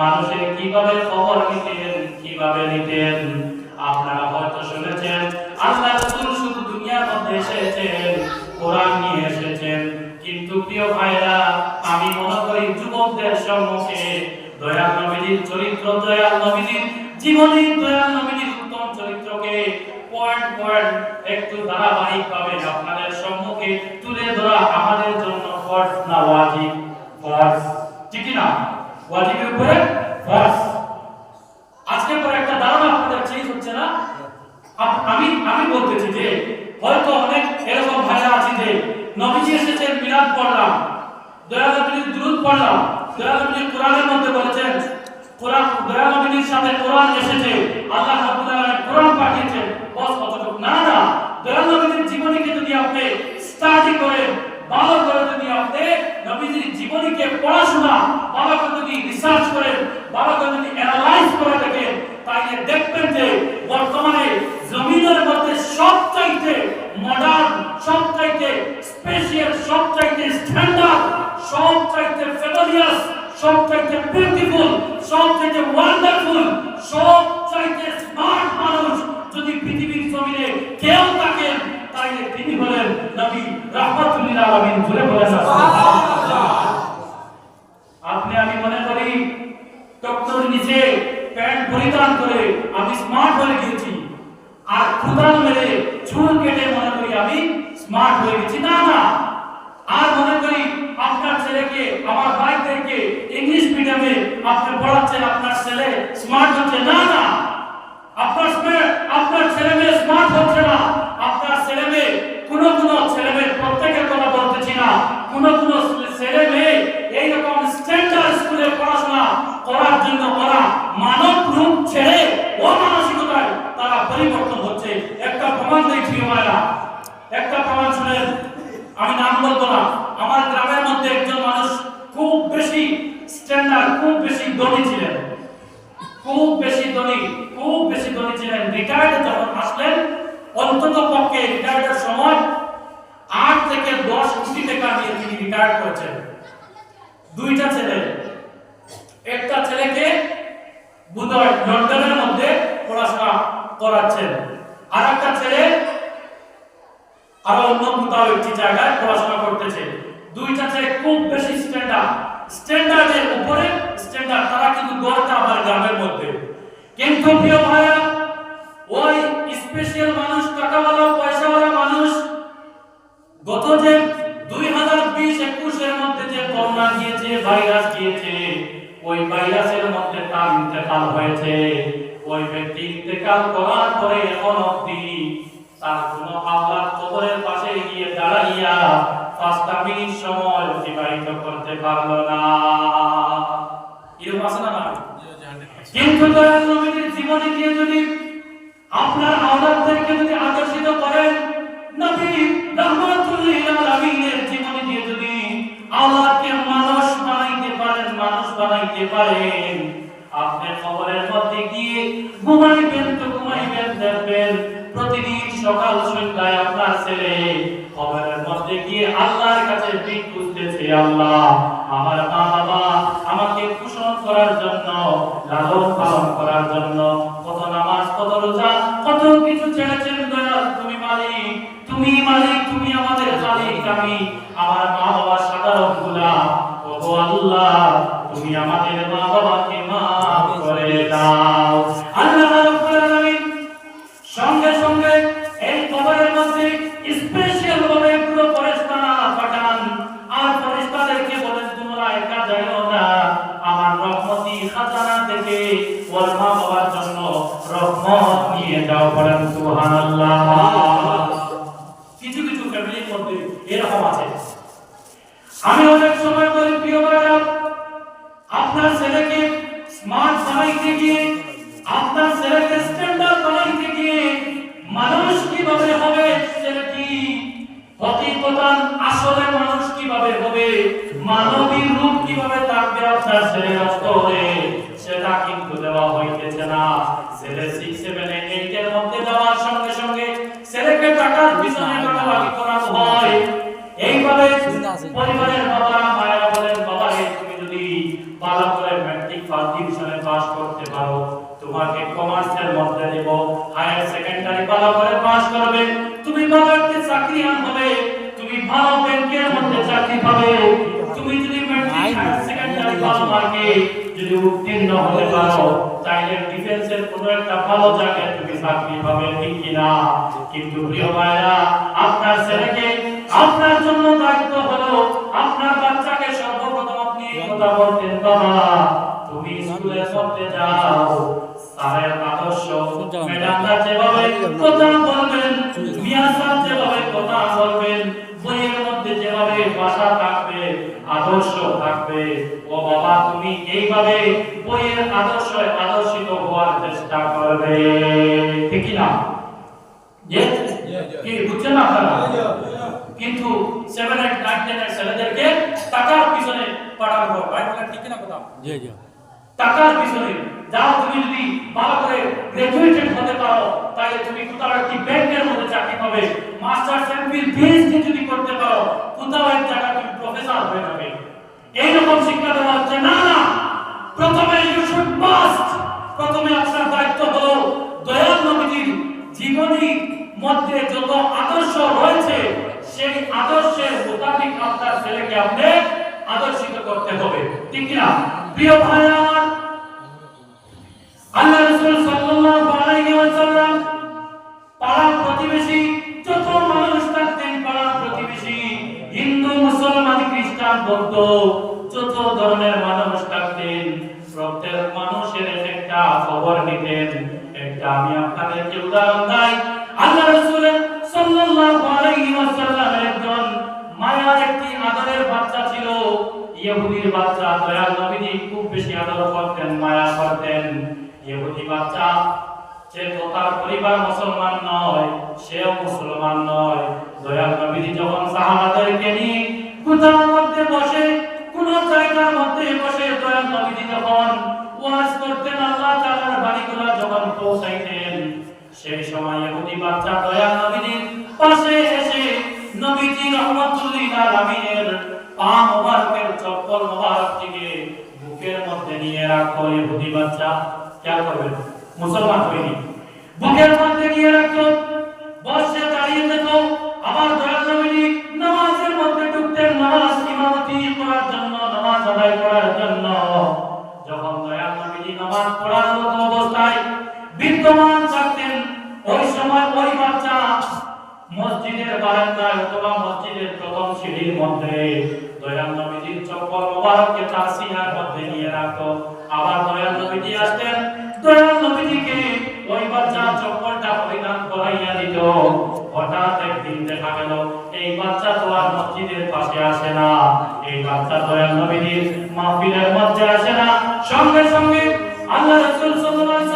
মানুষের কীভাবে খবর নিতেন, কীভাবে নিতেন, আপনারা হয়তো শুনেছেন, আল্লাহ শুধু দুনিয়ার মধ্যে এসেছেন, কোরআন নিয়ে এসেছেন। কিন্তু প্রিয় ভাইরা, আমি মনে করি যুবকদের সম্মুখে দয়াল চরিত্র, দয়াল জীবনী, দয়াল উত্তম চরিত্রকে পয়েন্ট পয়েন্ট একটু ধারাবাহিক ভাবে আপনাদের সম্মুখে তুলে ধরা আমাদের জন্য না ওয়াজিব ঠিক না? ওয়াজিবের উপরে ফরজ। আজকে পরে একটা ধারণা আপনাদের চেঞ্জ হচ্ছে না? আমি আমি বলতেছি যে, হয়তো অনেক এরকম ভাষা আছে যে, নবীজি এসেছেন, মিলাদ পড়লাম। দয়াল নবীর দুরূদ পড়লাম। দয়াল নবীর কোরআনের মধ্যে বলেছেন, কোরআন দয়াল নবীর সাথে কোরআন এসেছে আল্লাহ রাব্বুল আলামিন কোরআন পাঠিয়েছেন বস কতটুকু না না দয়াল নবীর জীবনীকে যদি আপনি স্টাডি করেন ভালো করে যদি আপনি নবীজির জীবনীকে পড়াশোনা ভালো করে যদি রিসার্চ করেন ভালো করে যদি অ্যানালাইজ করে দেখেন তাইলে দেখবেন যে বর্তমানে জমিনের মধ্যে সবচাইতে মডার্ন সবচাইতে স্পেশাল সবচাইতে স্ট্যান্ডার্ড সবচাইতে ফেমিলিয়াস সবচাইতে বিউটিফুল সবচাইতে ওয়ান্ডারফুল সবচাইতে স্মার্ট মানুষ যদি পৃথিবীর জমিনে কেউ থাকেন তাইলে তিনি হলেন নবী রাহমাতুল্লিল আলামিন জুড়ে বলেন না আপনি আমি মনে করি নিচে প্যান্ট পরিধান করে আমি স্মার্ট হয়ে গিয়েছি। আর খুদান মেরে চুল কেটে মনে করি আমি স্মার্ট হয়ে গেছি। না না। আর মনে করি আপনার ছেলেকে, আমার ভাইদেরকে ইংলিশ মিডিয়ামে আপনি পড়াচ্ছেন, আপনার ছেলে স্মার্ট হচ্ছে। না না। আপনার আপনার ছেলে মেয়ে স্মার্ট হচ্ছে না। আপনার ছেলে মেয়ে কোন কোন ছেলে মেয়ে প্রত্যেকের কথা বলতেছি না। কোন কোন ছেলে মেয়ে এইরকম স্ট্যান্ডার্ড স্কুলে পড়াশোনা করার জন্য মানব লন্ডনের মধ্যে পড়াশোনা করাচ্ছেন। আর একটা ছেলে আরও অন্য কোথাও একটি জায়গায় পড়াশোনা করতেছে। দুইটা ছেলে খুব বেশি স্ট্যান্ডার্ড স্ট্যান্ডার্ডের উপরে স্ট্যান্ডার্ড তারা কিন্তু গড়টা আমার গ্রামের মধ্যে। কিন্তু প্রিয় ভাইয়া, ওই স্পেশাল মানুষ, টাকাওয়ালা, পয়সাওয়ালা মানুষ, গত যে দুই হাজার বিশ একুশের মধ্যে যে করোনা গিয়েছে, ভাইরাস গিয়েছে, ওই ভাইরাসের মধ্যে তার ইন্তেকাল করার পরে এখন অব্দি তার কোনো আল্লাহ কবরের পাশে গিয়ে দাঁড়াইয়া পাঁচটা মিনিট সময় অতিবাহিত করতে পারল না। এরকম আছে না কিন্তু দয়াল নবীর জীবনে গিয়ে যদি আপনার আওলাদদেরকে যদি আকর্ষিত করেন, নবী রহমাতুল্লিল আলামিনের জীবনে দিয়ে যদি আল্লাহকে মানুষ বানাইতে পারেন, মানুষ বানাইতে পারেন ঘুমাইবেন তো ঘুমাইবেন দেখবেন। প্রতিদিন সকাল সন্ধ্যায় আপনার ছেলে খবরের মধ্যে গিয়ে আল্লাহর কাছে ভিক খুঁজতেছে, আল্লাহ, আমার মা বাবা আমাকে পোষণ করার জন্য, লালন পালন করার জন্য কত নামাজ, কত রোজা, কত কিছু ছেড়েছেন দয়াল তুমি মালিক তুমি মালিক, তুমি আমাদের মালিক, আমি আমার মা বাবা সাধারণ গুলাম। ওগো আল্লাহ, তুমি আমাদের মা বাবাকে মাফ করে দাও। মানুষ হবে মানুষ কীভাবে হবে? মানবী তোমাকে কমার্সের মধ্যে দেব। হায়ার সেকেন্ডারি ভালো করে পাস করবে। তুমি ভালো একটা চাকরি হবে। তুমি ভালো ব্যাংকের মধ্যে চাকরি পাবে। তুমি যদি সেকেন্ডারি ভালো মার্কে যদি উত্তীর্ণ হতে পারো তাহলে ডিফেন্সের একটা ভালো জায়গায় তুমি চাকরি পাবে, ঠিক কিনা? কিন্তু প্রিয় ভাইরা, আপনার ছেলেকে আপনার জন্য দায়িত্ব হলো আপনার বাচ্চাকে সর্বপ্রথম আপনি কথা বলতেন, বাবা, তুমি স্কুলে পড়তে যাও। করে গ্রাজুয়েটেড হতে পারো, তাহলে তুমি কোথাও একটি ব্যাংকের মধ্যে চাকরি পাবে। মাস্টার্স এমফিল পিএইচডি যদি করতে পারো, কোথাও এক জায়গায় তুমি প্রফেসর হয়ে যাবে। এইরকম শিক্ষা দেওয়া হচ্ছে। না না, প্রথমে ইউ শুড মাস্ট প্রথমে আপনার দায়িত্ব হলো দয়াল নবীজির জীবনী মধ্যে যত আদর্শ রয়েছে, সেই আদর্শের মোতাবেক আপনার ছেলেকে আপনি আদর্শিত করতে হবে। ঠিক না প্রিয় ভাই আল্লাহ রাসূল তো তার পরিবার মুসলমান নয়, সেও মুসলমান নয়। দয়াল নবীজি যখন সাহাবাদেরকে নিয়ে কোথাও মধ্যে বসে কোন জায়গার মধ্যে বসে দয়াল নবীজি যখন ওয়াজ করতেন, আল্লাহ তাআলার বাড়িগুলো যখন পৌঁছাইতেন, সেই সময় ইহুদি বাচ্চা দয়াল নবীজির পাশে এসে নবীজি রহমতুল্লাহ আলামিনের পা মোবারকের চপ্পল মোবারক থেকে বুকের মধ্যে নিয়ে রাখো ইহুদি বাচ্চা। क्या করবে মুসলমান হয়নি। বুকের মধ্যে নিয়ে রাখতো হঠাৎ একদিন দেখা গেল, এই বাচ্চা তো আর মসজিদের পাশে আসে না। এই বাচ্চা তো আর নবীদের মাহফিলের মধ্যে আসে না। সঙ্গে সঙ্গে আল্লাহ রাসূল সাল্লাল্লাহু আলাইহি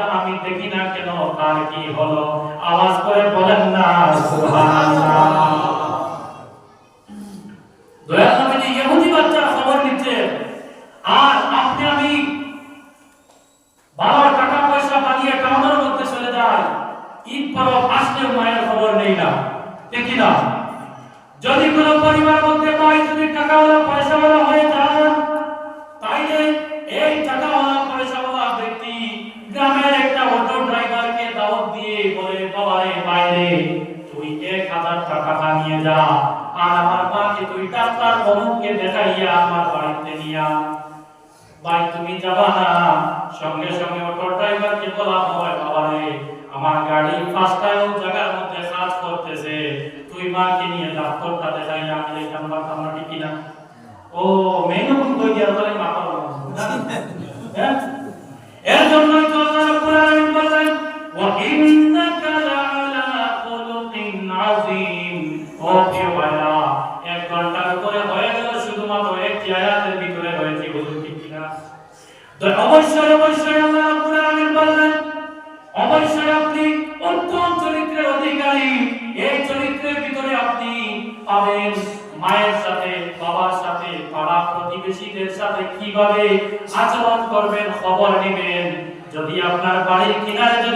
এই আমি দেখি না কেন তার কি হলো? আওয়াজ করে বলেন না সুবহানাল্লাহ। টাকা নিয়ে যা। আর আমার মাকে তুই ডাক্তার অমুককে দেখাইয়া আমার বাড়িতে নিয়ে। ভাই, তুমি যাবা না। সঙ্গে সঙ্গে অটো ড্রাইভারকে বলা হয়, বাবারে, আমার গাড়ি পাঁচটা জায়গার মধ্যে কাজ করতেছে। তুই মাকে নিয়ে ডাক্তারটা দেখাই না গেলে কামড়া কামড়া ঠিকই না ও, মেনু কই দিয়া বলে মাথা হ্যাঁ? এর জন্যই তো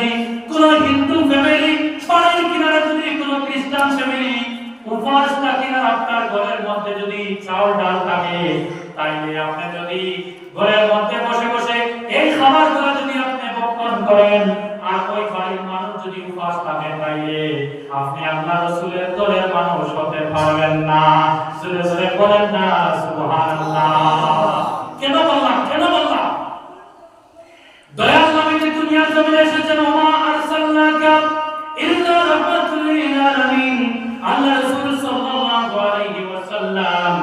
যদি কোনো হিন্দু ফ্যামিলি বাড়ির কিনারে যদি কোনো খ্রিস্টান ফ্যামিলি উপবাস থাকে আর আপনার ঘরের মধ্যে যদি চাউল, ডাল থাকে, তাইলে আপনি যদি ঘরের মধ্যে বসে বসে এই খাবারগুলো যদি আপনি ভক্ষণ করেন, আর ওই বাড়ির মানুষ যদি উপবাস থাকে, তাইলে আপনি আল্লাহ রসুলের দলের মানুষ হতে পারবেন না। জোরে জোরে বলেন না, সুবহানাল্লাহ। কেন বললাম দয়াল নবী যে দুনিয়ার জমিনে এসেছেন ওমা আরসালনাকা ইল্লা রাহমাতুল লিল আলামিন আল্লাহ রাসূল সাল্লাল্লাহু আলাইহি ওয়াসাল্লাম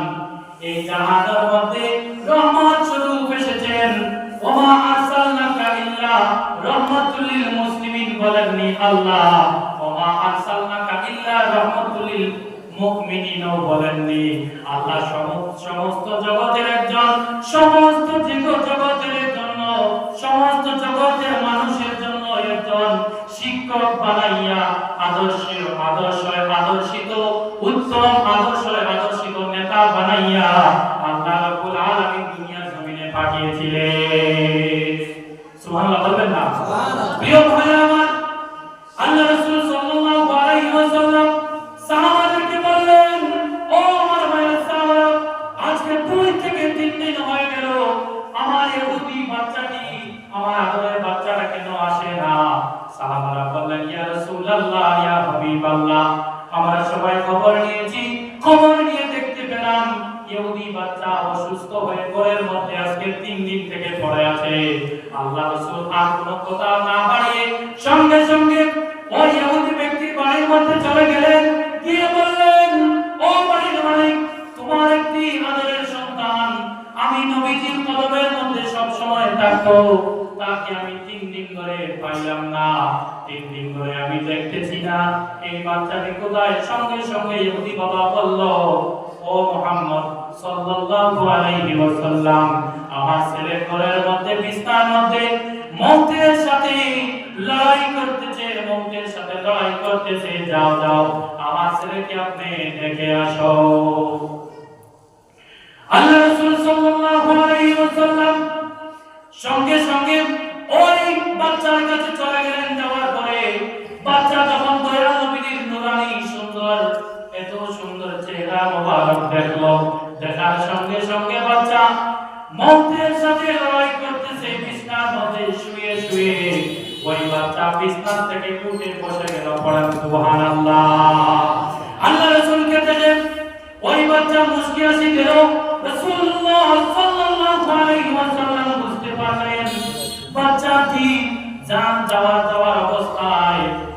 এই জাহানের মধ্যে রহমত স্বরূপ এসেছেন। ওমা আরসালনাকা ইল্লা রাহমাতুল লিল মুসলিমিন বলেননি আল্লাহ। ওমা আরসালনাকা ইল্লা রাহমাতুল লিল মুমিনিনও বলেননি। আল্লাহ সমস্ত জগতের একজন, সমস্ত জীব- শিক্ষক বানাইয়া আদর্শ আদর্শ আদর্শিত, উত্তম আদর্শ আদর্শিত নেতা বানাইয়া আল্লাহ রাব্বুল আলামিন দুনিয়া জমিনে পাঠিয়েছিলেন। রাসূলুল্লাহ ইয়া হাবিবাল্লাহ। আমরা সবাই খবর নিয়েছি, খবর নিয়ে দেখতে পেলাম, ইহুদি বাচ্চা অসুস্থ হয়ে ঘরের মধ্যে আজকে তিন দিন থেকে পড়ে আছে। আল্লাহ রাসূল আর কোনো কথা না বাড়িয়ে সঙ্গে সঙ্গে ওই ইহুদি ব্যক্তির বাড়ির মধ্যে চলে গেলেন। গিয়ে বললেন, ও বাড়ির মালিক, তোমার একটি আদরের সন্তান। আমি নবীজির কদমের মধ্যে সব সময় থাকতো তাকে আমি তিন দিন ধরে পাইলাম না। ধরে আমি দেখতেছি না। এই বাচ্চাটি কোথায়? সঙ্গে সঙ্গে ইহুদি বাবা বলল, ও মোহাম্মদ সাল্লাল্লাহু আলাইহি ওয়াসাল্লাম, আমার ছেলে ঘরের মধ্যে, বিছানার মধ্যে মৌতের সাথে লড়াই করতেছে, মৌতের সাথে লড়াই করতেছে। যাও যাও, আমার ছেলেকে আপনি ডেকে আসো। আল্লাহ রাসূল সাল্লাল্লাহু আলাইহি ওয়াসাল্লাম সঙ্গে সঙ্গে ওই বাচ্চার কাছে চলে গেলেন, যাওয়ার বাচ্চা যখন দয়াল নবীর নুরানি সুন্দর, এত সুন্দর চেহারা মোবারক দেখল। দেখার সঙ্গে সঙ্গে বাচ্চা মৌতের সাথে লড়াই করতেছে, বিছনার মধ্যে শুয়ে শুয়ে। ওই বাচ্চা বিছনা থেকে উঠে বসে গেল, পড়েন, সুবহানাল্লাহ। আল্লাহ রাসূলকে দেখে ওই বাচ্চা মুস্কি আসি দিল, রাসূলুল্লাহ সাল্লাল্লাহু আলাইহি ওয়াসাল্লাম বুঝতে পারলেন, বাচ্চাটি জান যাওয়ার যাওয়ার অবস্থায়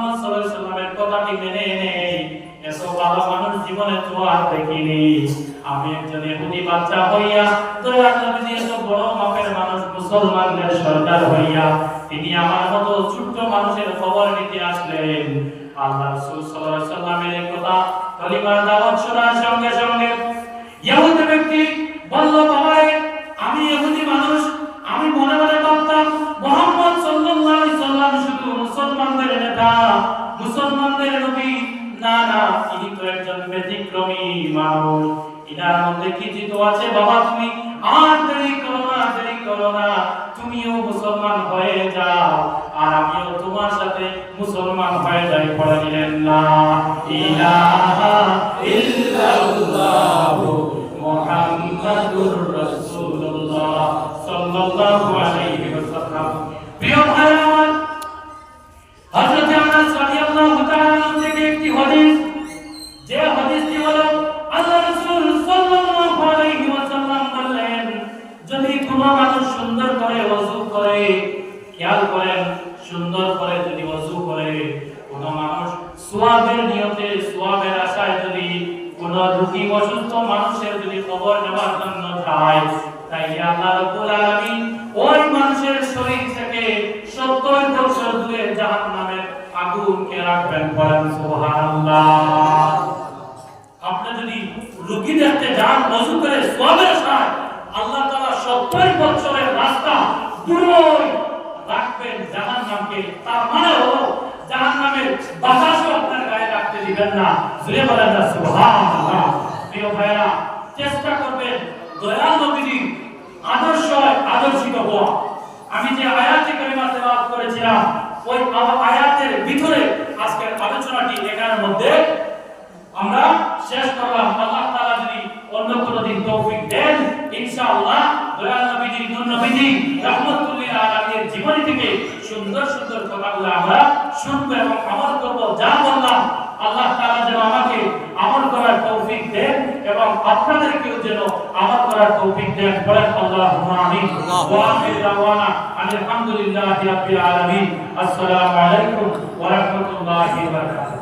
মোহাম্মদ সাল্লাল্লাহু আলাইহি সাল্লামের কথাটি মেনে নেই। এত ভালো মানুষ জীবনে তো আর দেখিনি। আমি একজন ইহুদি বাচ্চা হইয়া দয়াল নবী এত বড় মাপের মানুষ মুসলমানদের সরকার হইয়া, তিনি আমার মতো ছোট্ট মানুষের খবর নিতে আসলেন। আল্লাহ রাসূল সাল্লাল্লাহু আলাইহি সাল্লামের কথা কলিমার দাওয়াত শোনার সঙ্গে সঙ্গে ইহুদি ব্যক্তি বলল, বাবারে নেতা, মুসলমানদের নবী না না তিনি তো একজন ব্যতিক্রমী মানুষ। এটার মধ্যে কি জিত আছে বাবা তুমি? আর দেরি করো না, দেরি করো না। তুমিও মুসলমান হয়ে যাও। আর আমিও তোমার সাথে মুসলমান হয়ে যাই পড়ে দিলেন না। ইলাহা ইল্লাল্লাহ মুহাম্মাদুর রাসূলুল্লাহ। সাল্লাল্লাহু আলাইহি বলেন সুবহানাল্লাহ। আপনি যদি রোগী দেখতে যান ওযু করে সওয়াবের আশায় আল্লাহ তাআলা 70 বছরের রাস্তা দূরে রাখবেন জাহান্নামকে। তার মানে হলো, জাহান্নামের বাতাসও আপনার গায়ে রাখতে দিবেন না। জুড়ে বলেন না, সুবহানাল্লাহ। প্রিয় ভাইরা চেষ্টা করবেন দয়াল নবীর আদর্শ আদর্শিত হওয়া। আমি যে আয়াতে কারিমা তেলাওয়াত করেছিলাম ওই আয়াতের ভিতরে আজকের আলোচনাটি এখানের মধ্যে আমরা শেষ করলাম। আল্লাহ তাআলা যদি অন্য কোনো দিন তৌফিক দেন, ইনশাআল্লাহ দয়াল নবীজি নূর নবীজি রাহমাতুল্লিল আলামিনের জীবনী থেকে সুন্দর সুন্দর কথাগুলো আমরা শুনব এবং আমল করব। যা বললাম, আল্লাহ তাআলা যেন আমাকে আমল করার তৌফিক দেন। আপনাদেরকেও যেন আমার করার তৌফিক দেন। বলেন আল্লাহুম্মা আমিন ওয়া আখির দাওয়ানা আলহামদুলিল্লাহি রাব্বিল আলামিন। আসসালামু আলাইকুম ওয়া রাহমাতুল্লাহি ওয়া বারাকাতুহু।